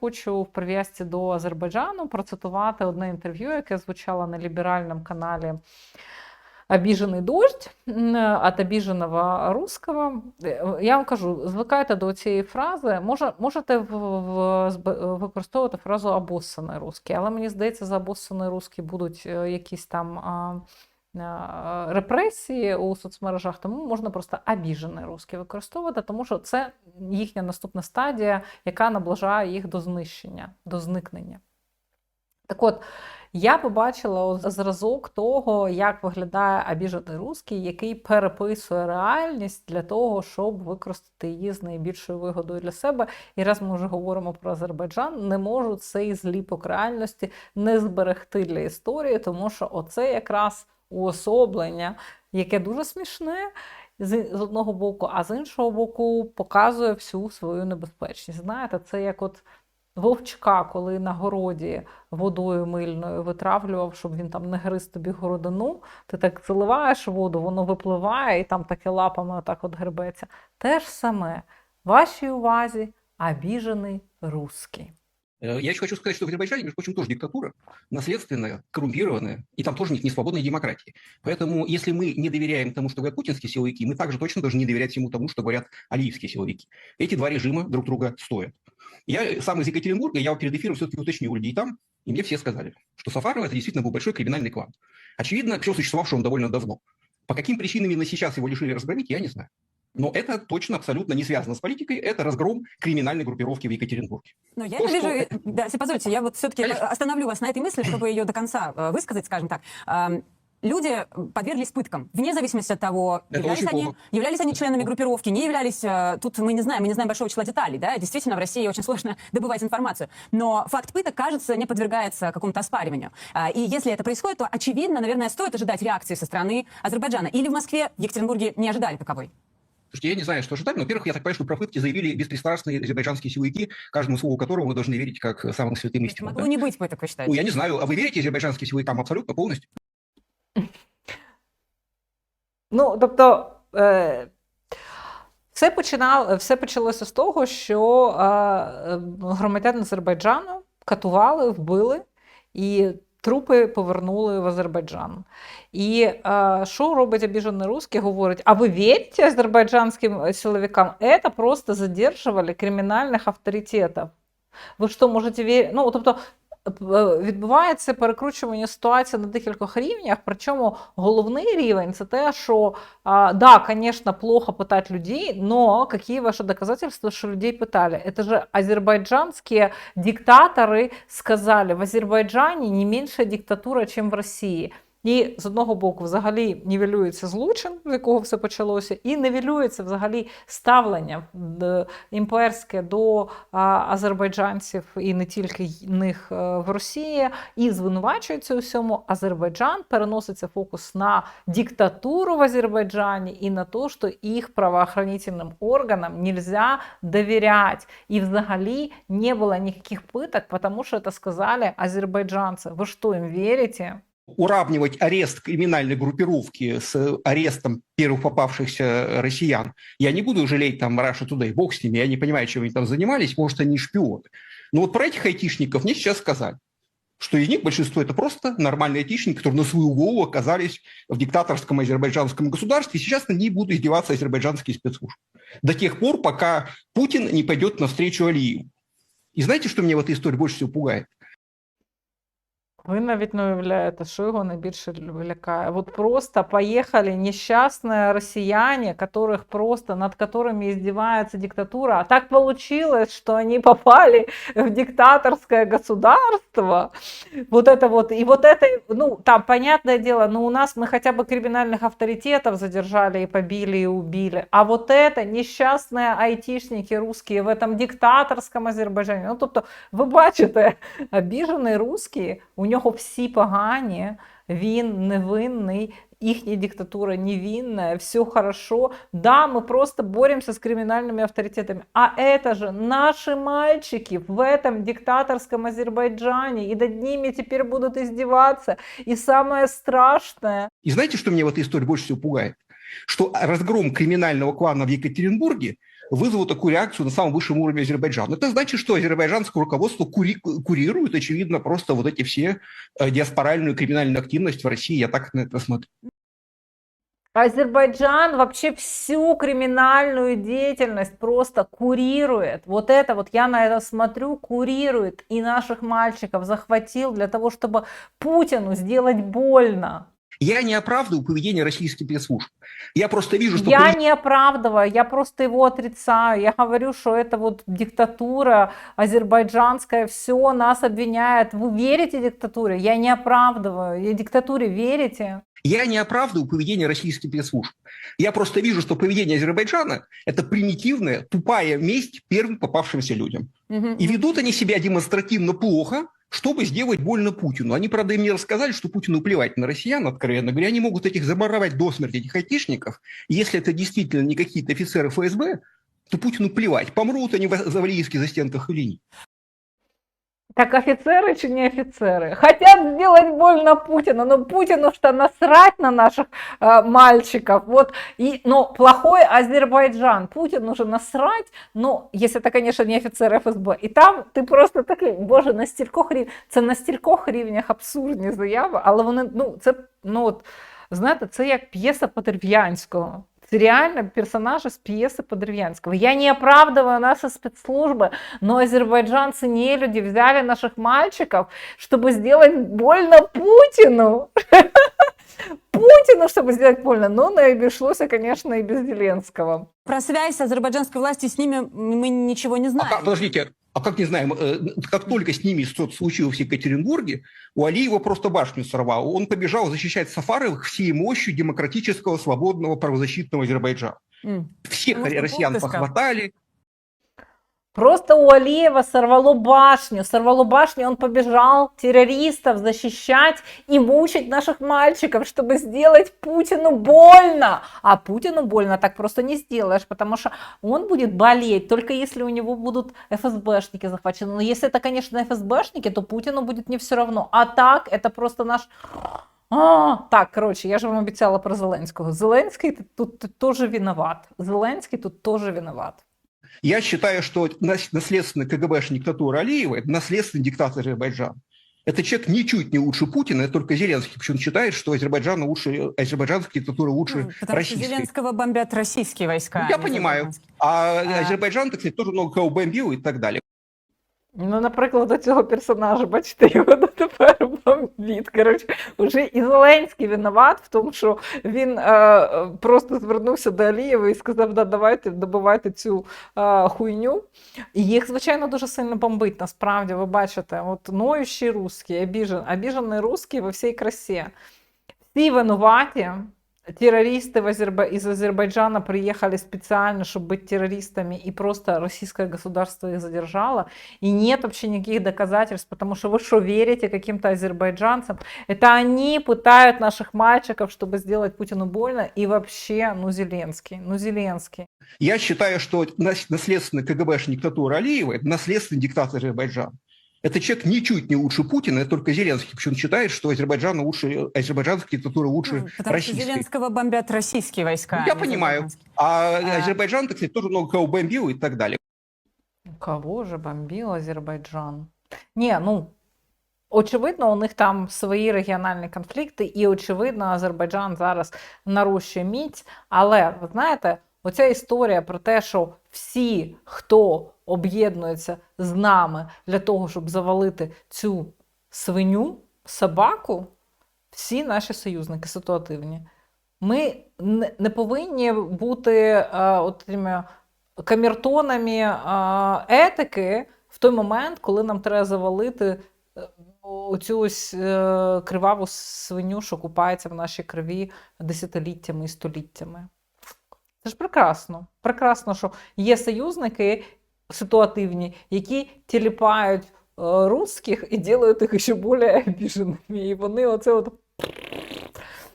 Хочу в прив'язці до Азербайджану процитувати одне інтерв'ю, яке звучало на ліберальному каналі Обіжений дождь от обіженого русского. Е, Я вам кажу, звикайте до цієї фрази. Може, можете в, в, використовувати фразу обоссаний русський, але мені здається, за обоссаний русський будуть е, якісь там. А, Репресії у соцмережах, тому можна просто обіжений русський використовувати, тому що це їхня наступна стадія, яка наближає їх до знищення, до зникнення. Так от, я побачила зразок того, як виглядає обіжений русський, який переписує реальність для того, щоб використати її з найбільшою вигодою для себе. І раз ми вже говоримо про Азербайджан, не можу цей зліпок реальності не зберегти для історії, тому що оце якраз уособлення, яке дуже смішне. З одного боку, а з іншого боку, показує всю свою небезпечність. Знаєте, це як от вовчка, коли на городі водою мильною витравлював, щоб він там не гриз тобі городину. Ти так заливаєш воду, воно випливає і там таке лапами отак от гребеться. Те ж саме. Вашій увазі обіжений русський. Э, Я еще хочу сказать, что в Азербайджане, между прочим, тоже диктатура, наследственная, коррумпированная, и там тоже нет не свободной демократии. Поэтому, если мы не доверяем тому, что говорят путинские силовики, мы также точно должны не доверять всему тому, что говорят алиевские силовики. Эти два режима друг друга стоят. Я сам из Екатеринбурга, я перед эфиром все-таки уточнил людей там, и мне все сказали, что Сафарова это действительно был большой криминальный клан. Очевидно, причем существовавший он довольно давно. По каким причинам именно сейчас его решили разгромить, я не знаю. Но это точно абсолютно не связано с политикой, это разгром криминальной группировки в Екатеринбурге. Но я То, не что- вижу, да, если позволите, я вот все-таки Конечно. остановлю вас на этой мысли, чтобы ее до конца э, высказать, скажем так. Люди подверглись пыткам, вне зависимости от того, Это являлись они, плохо. являлись они членами группировки, не являлись. э, Тут мы не знаем, мы не знаем большого числа деталей, да. Действительно, в России очень сложно добывать информацию. Но факт пыток, кажется, не подвергается какому-то оспариванию. А, И если это происходит, то очевидно, наверное, стоит ожидать реакции со стороны Азербайджана. Или в Москве, в Екатеринбурге не ожидали таковой. Слушайте, я не знаю, что ожидать. но, Во-первых, я так понимаю, что про пытки заявили беспристрастные азербайджанские силовики, каждому слову которого мы должны верить как самым святым истинам. Могло да. не быть пыток, вы считаете? Ну, я не знаю, а вы верите азербайджанским силовикам абсолютно полностью? Ну, тобто, е, все, починало, все почалося з того, що е, е, громадян Азербайджану катували, вбили, і трупи повернули в Азербайджан. І е, що робить обіжений русський? Говорить: а ви вірите азербайджанським силовикам? Це просто задержували кримінальних авторитетів. Ви що можете вірити? Ну, тобто, е, відбувається перекручування ситуації на декількох рівнях. Причому головний рівень це те, що а, да, конечно, плохо пытать людей, но какие ваши доказательства, что людей пытали? Это же азербайджанские диктаторы сказали, в Азербайджані не менша диктатура, чем в Росії. І з одного боку, взагалі нівелюється злочин, з якого все почалося, і нівелюється взагалі ставлення д- імперське до а, азербайджанців і не тільки й- них е, в Росії, і звинувачується у всьому Азербайджан, переноситься фокус на диктатуру в Азербайджане и на то, что их правоохранительным органам нельзя доверять. И взагалі не было никаких пыток, потому что это сказали азербайджанцы. Вы что, им верите? Уравнивать арест криминальной группировки с арестом первых попавшихся россиян. Я не буду жалеть там Раша Today, бог с ними, я не понимаю, чем они там занимались, может, они шпионы. Но вот про этих айтишников мне сейчас сказали, что из них большинство это просто нормальные айтишники, которые на свою голову оказались в диктаторском азербайджанском государстве, и сейчас на них будут издеваться азербайджанские спецслужбы. До тех пор, пока Путин не пойдет навстречу Алиеву. И знаете, что меня в этой истории больше всего пугает? Ви навіть не уявляєте, що його найбільше лякає. Вот просто поехали несчастные россияне, которых просто, над которыми издевается диктатура. А так получилось, что они попали в диктаторское государство. Вот это вот, и вот это, ну, там, понятное дело, ну, у нас мы хотя бы криминальных авторитетов задержали и побили, и убили. А вот это несчастные айтишники русские в этом диктаторском Азербайджані. Ну, тобто, ви бачите, обіжений русський, у нього всі погані, він невинний, їхня диктатура невинная, все хорошо. Да, мы просто боремся с криминальными авторитетами. А это же наши мальчики в этом диктаторском Азербайджане. И над ними теперь будут издеваться. И самое страшное, И знаете, что меня в этой истории больше всего пугает? Что разгром криминального клана в Екатеринбурге вызвал такую реакцию на самом высшем уровне Азербайджана. Это значит, что азербайджанское руководство кури- курирует, очевидно, просто вот эти все э, диаспоральную криминальную активность в России. Я так на это смотрю. Азербайджан вообще всю криминальную деятельность просто курирует. Вот это вот я на это смотрю, курирует и наших мальчиков захватил для того, чтобы Путину сделать больно. Я не оправдываю поведение российских спецслужб. Я просто вижу, что... Я не оправдываю, я просто его отрицаю. Я говорю, что это вот диктатура азербайджанская, все нас обвиняет. Вы верите диктатуре? Я не оправдываю. Я диктатуре верите? Я не оправдываю поведение российских спецслужб. Я просто вижу, что поведение Азербайджана – это примитивная, тупая месть первым попавшимся людям. Мгм. И ведут они себя демонстративно плохо, чтобы сделать больно Путину. Они, правда, им не рассказали, что Путину плевать на россиян, откровенно говоря. Они могут этих заморовать до смерти, этих айтишников. Если это действительно не какие-то офицеры ФСБ, то Путину плевать, помрут они в Завалийских застенках или нет. Так офицеры чи не офицеры? Хотят сделать больно Путину, но Путину что насрать на наших э, мальчиков. Вот, и, но плохой Азербайджан, Путину уже насрать, ну, если это, конечно, не офицер ФСБ. І там ти просто такий, боже, на стількох рів... це на стількох рівнях абсурдні заяви, але вони, ну, це, ну, от, знаєте, це як п'єса Подерв'янського. Реально персонажи з пьесы Подервянского. Я не оправдываю наши спецслужбы, но азербайджанцы не люди взяли наших мальчиков, чтобы сделать больно Путину. Путину, чтобы сделать больно. Но не обошлось, конечно, и без Зеленского. Про связь азербайджанской власти с ними мы ничего не А знаем. как, подождите, а как не знаем, э, как только с ними что-то случилось в Екатеринбурге, у Алиева просто башню сорвал. Он побежал защищать Сафаровых всей мощью демократического, свободного, правозащитного Азербайджана. М. Всех Потому что россиян похватали. Просто у Алиева сорвало башню. Сорвало башню, он побежал террористов защищать и мучить наших мальчиков, чтобы сделать Путину больно. А Путину больно так просто не сделаешь, потому что он будет болеть, только если у него будут ФСБшники захвачены. Но если это, конечно, ФСБшники, то Путину будет не все равно. А так, это просто наш... А, так, короче, я же вам обіцяла про Зеленського. Зеленський тут, тоже виноват. Зеленський тут тоже виноват. Я считаю, что нас- наследственный КГБшный диктатура Алиева – это наследственный диктатор Азербайджана. Этот человек ничуть не лучше Путина, это только Зеленский почему-то считает, что Азербайджан лучше, азербайджанская диктатура лучше Потому что российской. Зеленского бомбят российские войска. Ну, а я не понимаю. А А. Азербайджан, так сказать, тоже много кого бомбил и так далее. Ну, наприклад, до цього персонажа, бачите, його дотепер бомбіт. Коротше, уже і Зеленський винуват в тому, що він е, просто звернувся до Алієва і сказав, да, давайте добивайте цю е, хуйню. І їх, звичайно, дуже сильно бомбить, насправді, ви бачите, от ноющі русські, обіжен, обіжений русський во всій красі. Всі винуваті. Террористы в Азерба... из Азербайджана приехали специально, чтобы быть террористами, и просто российское государство их задержало. И нет вообще никаких доказательств, потому что вы что, верите каким-то азербайджанцам? Это они пытают наших мальчиков, чтобы сделать Путину больно. И вообще, ну, Зеленский, ну, Зеленский. Я считаю, что нас- наследственный КГБшный диктатура Алиева – это наследственный диктатор Азербайджана. Этот человек ничуть не лучше Путина, это только Зеленский почему-то считает, что Азербайджан лучше, азербайджанская диктатура лучше Ну, Потому что российской. Зеленского бомбят российские войска. Я а не понимаю. азербайджанские. А А. Азербайджан, так сказать, тоже много кого бомбил и так далее. Кого же бомбил Азербайджан? Не, ну, очевидно, у них там свої регіональні конфлікти, і очевидно, Азербайджан зараз нарощує міць. Але ви знаєте, Оця історія про те, що всі, хто об'єднується з нами для того, щоб завалити цю свиню, собаку, всі наші союзники ситуативні. Ми не повинні бути е, от тими камертонами е, етики в той момент, коли нам треба завалити е, оцю ось е, криваву свиню, що купається в нашій крові десятиліттями і століттями. Це ж прекрасно. Прекрасно, що є союзники ситуативні, які тіліпають е, русських і роблять їх ще більш обіженими. І вони оце от